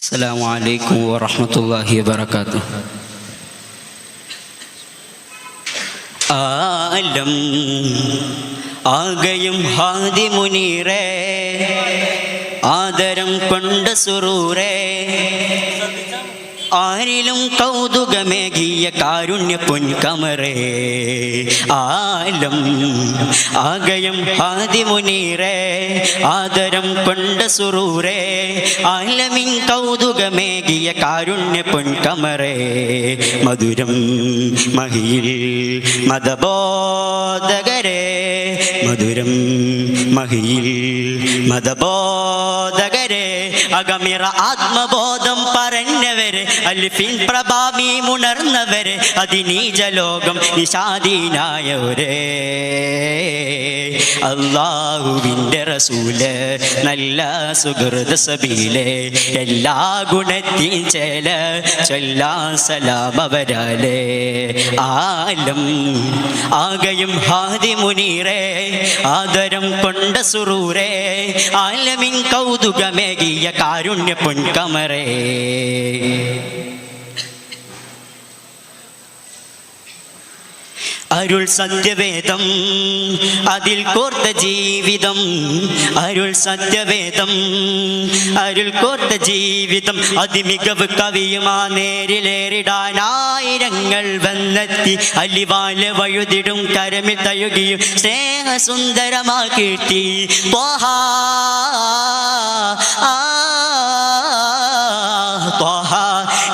السلام عليكم ورحمة الله وبركاته ആലം ആകയും ഹാദി മുനീറേ ആദരം കൊണ്ട സുറൂറേ ആരിലും കൗതുകമേകിയ കാരുണ്യ പൊൻകമറേ. ആലം ആകയം ആദിമുനീറേ ആദരം കൊണ്ട സുറൂറേ ആലമിൻ കൗതുകമേകിയ കാരുണ്യ പൊൻകമറേ. മധുരം മഹിയിൽ മതബോധകരേ. മധുരം മഹിയിൽ മതബോധകരെ അകമിറ ആത്മബോധം പറഞ്ഞവര് അൽഫിൻ പ്രഭാമി അതിനീജ അതിനീജലോകം നിഷാദീനായവരെ അള്ളാഹുവിന്റെ റസൂൽ നല്ല സുഹൃത സബീലെ എല്ലാ ഗുണത്തിൻ ചേല ചൊല്ലാ സലാം അവരാലേ. ആലം ആകയും ഹാദി മുനീറേ ആദരം കൊണ്ട സുറൂരേ ആലമിൻ കൗതുകമേകിയ കാരുണ്യ പൊൻകമറേ. അരുൾ സത്യവേദം. അതിൽ കോർത്ത ജീവിതം. അരുൾ സത്യവേദം. അരുൾ കോർത്ത ജീവിതം. അതിമികവ് കവിയുമാ നേരിലേറിടാനായിരങ്ങൾ വന്നെത്തി. അലിവാൽ വഴുതിടും കരമിൽ സ്നേഹസുന്ദരമാ കീർത്തി. പോഹാ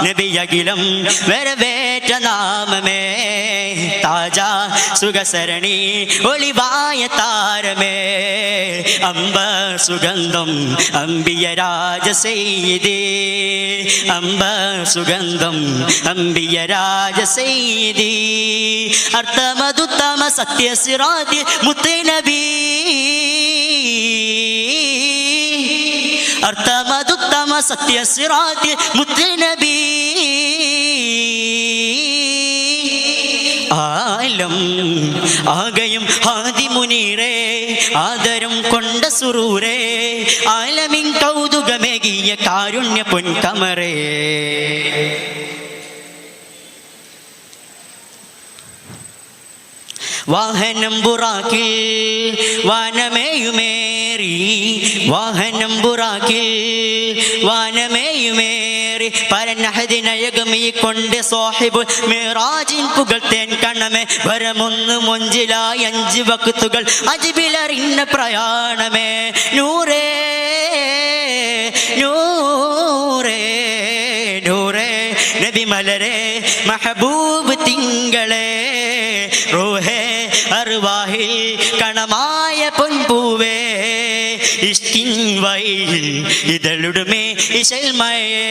നബിയകിലം വരവേറ്റ നാമമേ. താജ സുഖസരണി ഒളിവായ താരമേ. അമ്പ സുഗന്ധം അമ്പിയ രാജസെയ്തേ. അമ്പ സുഗന്ധം അമ്പിയ രാജസെയ്തേ. അർത്ഥമതുത്തമ സത്യസിറാതി മുത്തനബി. അർത്ഥമതുത്തമ സത്യസിറാതി മുത്തനബി. ആലം ആകയും ഹാദി മുനീറേ ആദരം കൊണ്ട സുറൂരേ ആലമിൻ കൗതുകമേകിയ കാരുണ്യ പൊൻകമറേ. വാഹനം ബുറാക്കിൽ വാനമേയുമേറി. വാഹനം ബുറാക്കിൽ വാനമേയുമേറി. പരനഹദിനയകമീ കൊണ്ട് സാഹിബ് മേറാജിൻ തേൻ കണ്ണമേ. വരമൊന്ന് മൊഞ്ചിലായി അഞ്ച് വക്തുകൾ അജിബിലറിഞ്ഞ പ്രയാണമേ. നൂറേ നൂറേ നൂറേ. നബിമലരെ മഹബൂബ് തിങ്കളേ റൂഹേ അറുവാഹിൽ കണമായ പൊൻപൂവേ ഇഷ്കിൻ വൈൽ ഇതളുടുമേ ഇശൽമയേ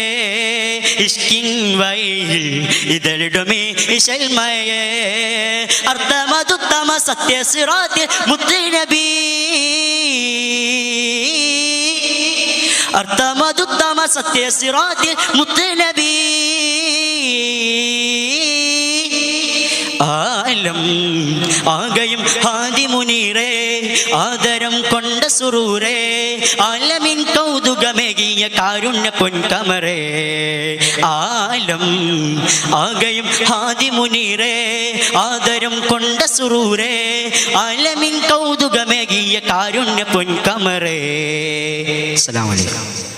ഇഷ്കിൻ വൈൽ ഇതളുടുമേ ഇശൽമയേ. അർദ്ധമതുത്തമ സത്യസിറാത്യ മുത്തുനബി അർത്ഥമതുത്തമ സത്യസിറാത്യ മുത്തുനബി ആലം ആകയും ഹാദിമുനീറേ ആദരം കൊണ്ട സുറൂരേ ആലമിൻ കൗതുകമേകിയ കാരുണ്യ പൊൻകമറേ. ആലം ആകയും ഹാദിമുനീറേ ആദരം കൊണ്ട സുറൂരേ ആലമിൻ കൗതുകമേകിയ കാരുണ്യ പൊൻകമറേ. അസ്സലാമു അലൈക്കും.